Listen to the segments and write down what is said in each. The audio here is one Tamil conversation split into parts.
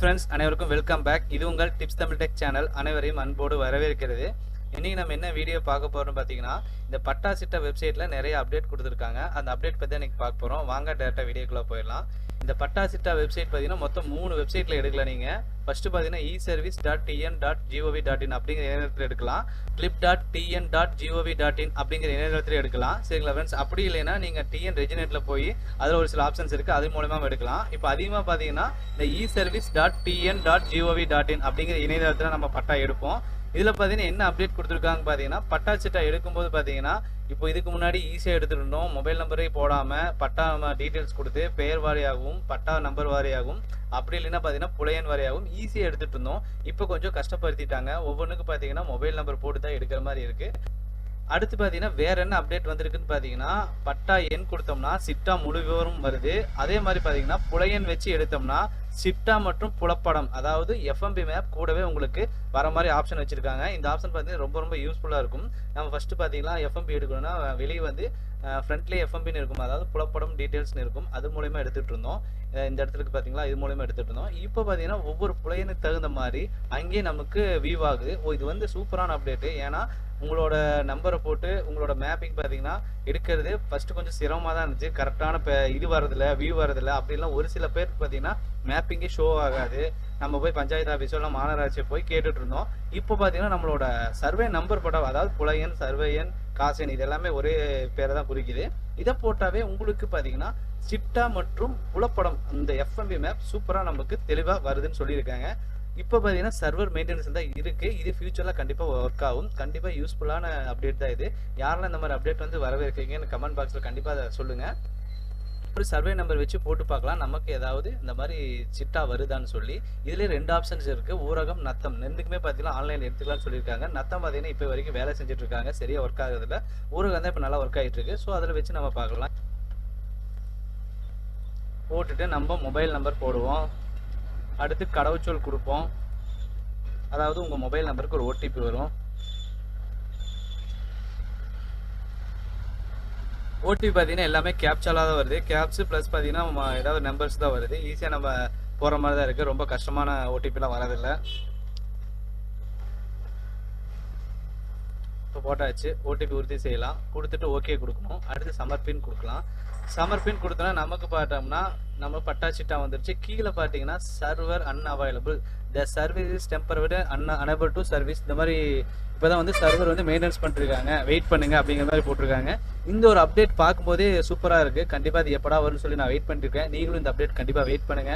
ஃப்ரெண்ட்ஸ் அனைவருக்கும் வெல்கம் பேக் இது உங்கள் டிப்ஸ் தமிழ் டெக் சேனல் அனைவரையும் அன்போடு வரவேற்கிறது. இன்றைக்கி நம்ம என்ன வீடியோ பார்க்க போகிறோம்னு பார்த்தீங்கன்னா இந்த பட்டா சிட்டா வெப்சைட்டில் நிறைய அப்டேட் கொடுத்துருக்காங்க. அந்த அப்டேட் பற்றி இன்றைக்கி பார்க்க போகிறோம் வாங்க டேரெக்டாக வீடியோக்குள்ளே போயிடலாம். இந்த பட்டா சிட்டா வெப்சைட் பார்த்தீங்கன்னா மொத்தம் மூணு வெப்சைட்டில் எடுக்கல நீங்கள் ஃபஸ்ட்டு பார்த்தீங்கன்னா e service dot TN dot gov dot in அப்படிங்கிற இணையத்தில் எடுக்கலாம். Clip dot TN dot gov dot in அப்படிங்கிற இணையதளத்தில் எடுக்கலாம். சரிங்களா ஃப்ரெண்ட்ஸ் அப்படி இல்லைன்னா நீங்கள் டிஎன் ரெஜினேட்டில் போய் அதில் ஒரு சில ஆப்ஷன்ஸ் இருக்குது அது மூலமாக எடுக்கலாம். இப்போ அதிகமாக பார்த்தீங்கன்னா இந்த e service dot TN dot gov dot in அப்படிங்கிற இணையதளத்தில் நம்ம பட்டா எடுப்போம். இதில் பார்த்தீங்கன்னா என்ன அப்டேட் கொடுத்துருக்காங்க பார்த்தீங்கன்னா பட்டா சிட்டா எடுக்கும்போது பார்த்தீங்கன்னா இப்போ இதுக்கு முன்னாடி ஈஸியாக எடுத்துருந்தோம். மொபைல் நம்பரே போடாமல் பட்டா டீட்டெயில்ஸ் கொடுத்து பெயர் வாரியாகவும் பட்டா நம்பர் வாரியாகவும் அப்படி இல்லைன்னா பார்த்தீங்கன்னா புலையன் வாரியாகவும் ஈஸியாக எடுத்துகிட்டு இருந்தோம். இப்போ கொஞ்சம் கஷ்டப்படுத்திட்டாங்க. ஒவ்வொன்றுக்கு பார்த்தீங்கன்னா மொபைல் நம்பர் போட்டு தான் எடுக்கிற மாதிரி இருக்குது அடுத்து பார்த்தீங்கன்னா வேற என்ன அப்டேட் வந்திருக்குன்னு பார்த்தீங்கன்னா பட்டா எண் கொடுத்தோம்னா சிட்டா முழு விவரம் வருது. அதே மாதிரி பார்த்தீங்கன்னா புலையன் வச்சு எடுத்தோம்னா சிப்டா மற்றும் புலப்படம் அதாவது எஃப்எம்பி மேப் கூடவே உங்களுக்கு வர மாதிரி ஆப்ஷன் வச்சிருக்காங்க. இந்த ஆப்ஷன் பார்த்தீங்கன்னா ரொம்ப ரொம்ப யூஸ்ஃபுல்லாக இருக்கும். நம்ம ஃபஸ்ட்டு பார்த்தீங்கன்னா எஃப்எம்பி எடுக்கணும்னா வெளியே வந்து ஃப்ரண்ட்லேயே எஃப்எம்பின்னு இருக்கும். அதாவது புலப்படம் டீட்டெயில்ஸ்னு இருக்கும். அது மூலயமா எடுத்துகிட்டு இருந்தோம். இந்த இடத்துக்கு பார்த்தீங்களா இது மூலயமா எடுத்துகிட்டு இருந்தோம். இப்போ பார்த்தீங்கன்னா ஒவ்வொரு புலையனுக்கு தகுந்த மாதிரி அங்கேயே நமக்கு வியூ ஆகுது. ஓ இது வந்து சூப்பரான அப்டேட்டு ஏன்னா உங்களோட நம்பரை போட்டு உங்களோட மேப்பிங் பார்த்தீங்கன்னா எடுக்கிறது ஃபஸ்ட்டு கொஞ்சம் சிரமமாக தான் இருந்துச்சு. கரெக்டான இப்போ இது வரதில்ல வியூ வரதில்ல அப்படின்லாம் ஒரு சில பேருக்கு பார்த்தீங்கன்னா மேப்பிங்கே ஷோ ஆகாது. நம்ம போய் பஞ்சாயத்து ஆஃபீஸோ இல்லை மாநகராட்சியை போய் கேட்டுட்டு இருந்தோம் இப்போ பார்த்தீங்கன்னா நம்மளோட சர்வே நம்பர் போட்டால் அதாவது புலையன் சர்வேயன் காசன் இது எல்லாமே ஒரே பேரை தான் குறிக்குது. இதை போட்டாவே உங்களுக்கு பார்த்தீங்கன்னா சிட்டா மற்றும் புலப்படம் இந்த எஃப்எம்பி மேப் சூப்பராக நமக்கு தெளிவாக வருதுன்னு சொல்லியிருக்காங்க. இப்போ பார்த்தீங்கன்னா சர்வர் மெயின்டெனன்ஸ் தான் இருக்குது இது ஃபியூச்சரில் கண்டிப்பாக ஒர்க் ஆகும். கண்டிப்பாக யூஸ்ஃபுல்லான அப்டேட் தான் இது. யாரெல்லாம் இந்த மாதிரி அப்டேட் வந்து வரவேற்கிறீங்கன்னு கமெண்ட் பாக்ஸில் கண்டிப்பாக அதை சொல்லுங்கள் ஒரு சர்வே நம்பர் வச்சு போட்டு பார்க்கலாம். நமக்கு ஏதாவது இந்த மாதிரி சிட்டா வருதான்னு சொல்லி. இதுலேயே ரெண்டு ஆப்ஷன்ஸ் இருக்குது ஊரகம் நத்தம். ரெண்டுக்குமே பார்த்தீங்கன்னா ஆன்லைன் எடுத்துக்கலாம்னு சொல்லியிருக்காங்க. நத்தம் பார்த்தீங்கன்னா இப்போ வரைக்கும் வேலை செஞ்சுட்டு இருக்காங்க சரியா ஒர்க் ஆகுறதுல ஊரகம் தான் இப்போ நல்லா ஒர்க் ஆகிட்டு இருக்கு ஸோ அதில் வச்சு நம்ம பார்க்கலாம். போட்டுட்டு நம்ம மொபைல் நம்பர் போடுவோம். அடுத்து கடவுச்சொல் கொடுப்போம். அதாவது உங்கள் மொபைல் நம்பருக்கு ஒரு ஓடிபி வரும். ஓடிபி பார்த்தீங்கன்னா எல்லாமே கேப்சாலாக தான் வருது. கேப்ஸ் ப்ளஸ் பார்த்தீங்கன்னா நம்ம ஏதாவது நம்பர்ஸ் தான் வருது. ஈஸியாக நம்ம போகிற மாதிரி தான் இருக்குது ரொம்ப கஷ்டமான ஓடிபிலாம் வரதில்லை இப்போ போட்டாச்சு. ஓடிபி உறுதி செய்யலாம். கொடுத்துட்டு ஓகே கொடுக்கணும். அடுத்து சமர்ப்பின் கொடுக்கலாம். சமர்ப்பின் கொடுத்தோன்னா நமக்கு பார்த்தோம்னா நம்ம பட்டாச்சிட்டா வந்துருச்சு. கீழே பார்த்தீங்கன்னா server unavailable the service is temporary un unable to service இந்த மாதிரி இப்போ தான் வந்து சர்வர் வந்து மெயின்டெனன்ஸ் பண்ணிருக்காங்க. வெயிட் பண்ணுங்க அப்படிங்கிற மாதிரி போட்டிருக்காங்க. இந்த ஒரு அப்டேட் பார்க்கும்போதே சூப்பராக இருக்குது கண்டிப்பாக அது எப்படா வரும்னு சொல்லி நான் வெயிட் பண்ணிருக்கேன். நீங்களும் இந்த அப்டேட் கண்டிப்பாக வெயிட் பண்ணுங்க.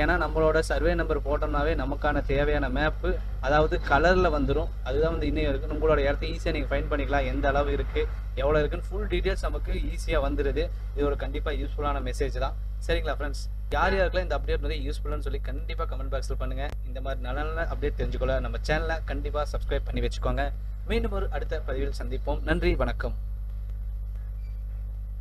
ஏன்னா நம்மளோட சர்வே நம்பர் போட்டோம்னாவே நமக்கான தேவையான மேப்பு அதாவது கலரில் வந்துடும் அதுதான் வந்து இன்னும் இருக்குது உங்களோட இடத்த ஈஸியாக நீங்கள் ஃபைன் பண்ணிக்கலாம். எந்த அளவு இருக்குது எவ்வளோ இருக்குன்னு ஃபுல் டீட்டெயில்ஸ் நமக்கு ஈஸியாக வந்துடுது இது ஒரு கண்டிப்பாக யூஸ்ஃபுல்லான மெசேஜ் தான். சரிங்களா ஃப்ரெண்ட்ஸ் யார் யாருக்கெல்லாம் இந்த அப்டேட் வந்து யூஸ்ஃபுல்லானு சொல்லி கண்டிப்பாக கமெண்ட் பாக்ஸில் பண்ணுங்கள் இந்த மாதிரி நல்ல நல்ல அப்டேட் தெரிஞ்சுக்கொள்ள நம்ம சேனலை கண்டிப்பாக சப்ஸ்கிரைப் பண்ணி வச்சுக்கோங்க. மீண்டும் ஒரு அடுத்த பதிவில் சந்திப்போம். நன்றி வணக்கம்.